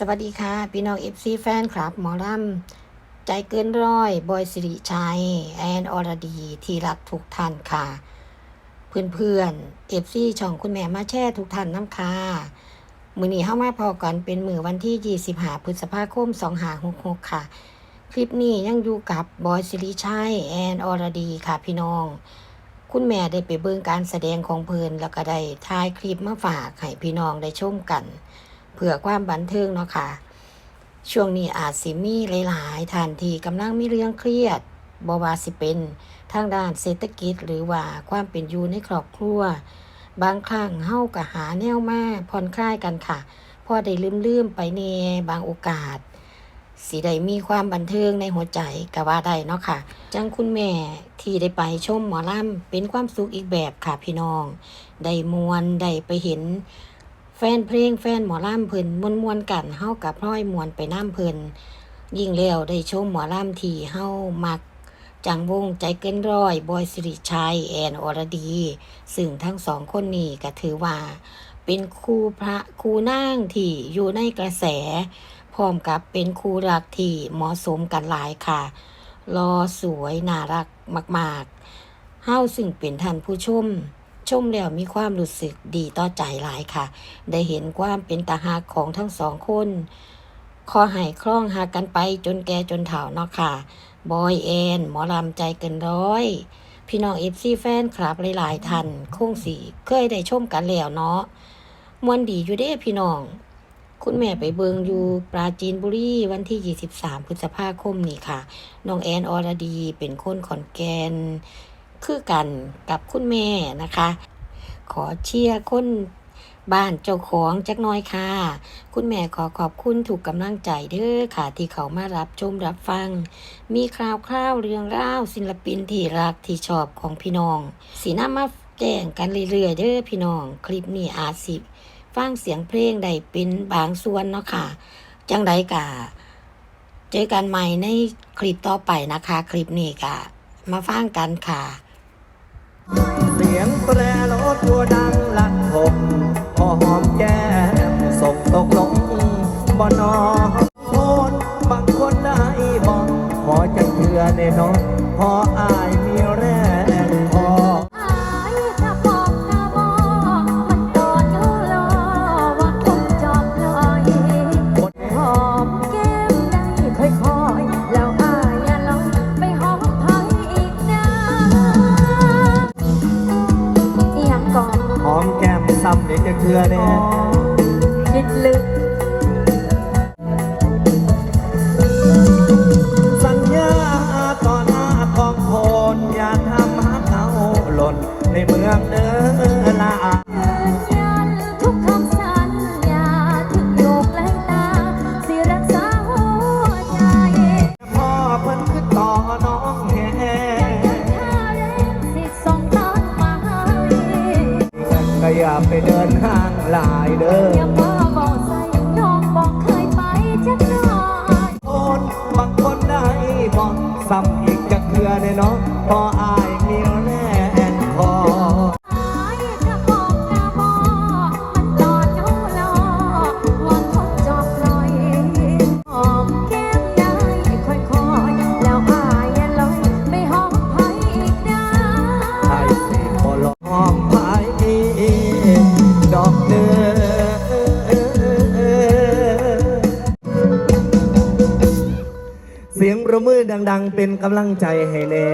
สวัสดีค่ะ พี่น้องเอฟซีแฟนคลับ หมอลำใจเกินร้อย บอยสิริชัย แอนอรดี ที่รักทุกท่านค่ะ เพื่อนเพื่อนเอฟซีช่องคุณแม่มาแช่ทุกท่านน้ำค่ะ มือนี้เข้ามาพอกันเป็นมือวันที่ 25พฤษภาคม2566ค่ะ คลิปนี้ยังอยู่กับบอยสิริชัย แอนอรดีค่ะพี่น้อง คุณแม่ได้ไปเบิ่งการแสดงของเพิ่นแล้วก็ได้ถ่ายคลิปมาฝากให้พี่น้องได้ชมกัน เพื่อความบันเทิงเนาะค่ะ ช่วงนี้อาจสิมีหลายๆท่านที่กำลังมีเรื่องเครียดบว่าสิเป็นทางด้านเศรษฐกิจ หรือว่าความเป็นอยู่ในครอบครัว บางครั้งเฮาก็หาแนวมาผ่อนคลายกันค่ะพอได้ลืมๆไปแน่บางโอกาสสิได้มีความบันเทิงในหัวใจก็ว่าได้เนาะค่ะ จังคุณแม่ที่ได้ไปชมหมอลำเป็นความสุขอีกแบบค่ะพี่น้อง ได้มวนได้ไปเห็น แฟนเพลงแฟนหมอลำเพิ่นมวนมวนๆกันเฮากับพร้อยมวนไปน้ำเพิ่นยิ่งแล้วได้ชมหมอลำที่เฮามักจังวงใจเกินร้อย บอยสิริชัย แอนอรดี ซึ่งทั้งสองคนนี้ก็ถือว่า เป็นครูพระคู่นางที่อยู่ในกระแส พร้อมกับเป็นครูรักที่เหมาะสมกันหลายค่ะ รอสวยน่ารักมาก ๆเฮาซึ่งเป็นท่านผู้ชม ชมแล้วมีความรู้สึกดีต่อใจหลายค่ะ ได้เห็นความเป็นตาหักของทั้งสองคนขอให้คล้องหากันไปจนแก่จนเฒ่าเนาะค่ะ บอยแอนหมอลำใจเกินร้อย พี่น้องเอฟซีแฟนคลับหลายๆท่านคงสีเคยได้ชมกันแล้วเนาะมวนดีอยู่เด้พี่น้อง คุณแม่ไปเบิงอยู่ปราจีนบุรีวันที่ 23 พฤษภาคมนี่ค่ะ น้องแอนอรดีเป็นคนขอนแก่น คือกันกับคุณแม่นะคะ ขอเชียร์คนบ้านเจ้าของจักน้อยค่ะ คุณแม่ขอขอบคุณถูกกำลังใจเด้อค่ะ ที่เขามารับชมรับฟัง มีคราวคราวเรื่องราวศิลปินที่รักที่ชอบของพี่น้อง สีหน้ามาแจ้งกันเรื่อยๆเด้อพี่น้อง คลิปนี้อาจสิฟังเสียงเพลงได้เป็นบางส่วนเนาะค่ะ จังใดกะเจอกันใหม่ในคลิปต่อไปนะคะ คลิปนี้กะมาฟังกันค่ะ เสียงแตรรถตัวดังลั่นหกพอหอมแก้มส่งตกลงบ่นอโคนบางคนได้บอกขอจังเถื่อแน่นอนพออายมีแรงพออายถ้ำเด็กจังเถื่อเนี่ย ไปเดินห้างหลายเด้ออย่ามาบอกใส่น้องบอกเคยไปจักหน่อยคนบางคนได้บอกซ้ำอีกจะเคือแน่เนอนพออายมี เสียงประมือดัง ๆ เป็นกำลังใจให้แน่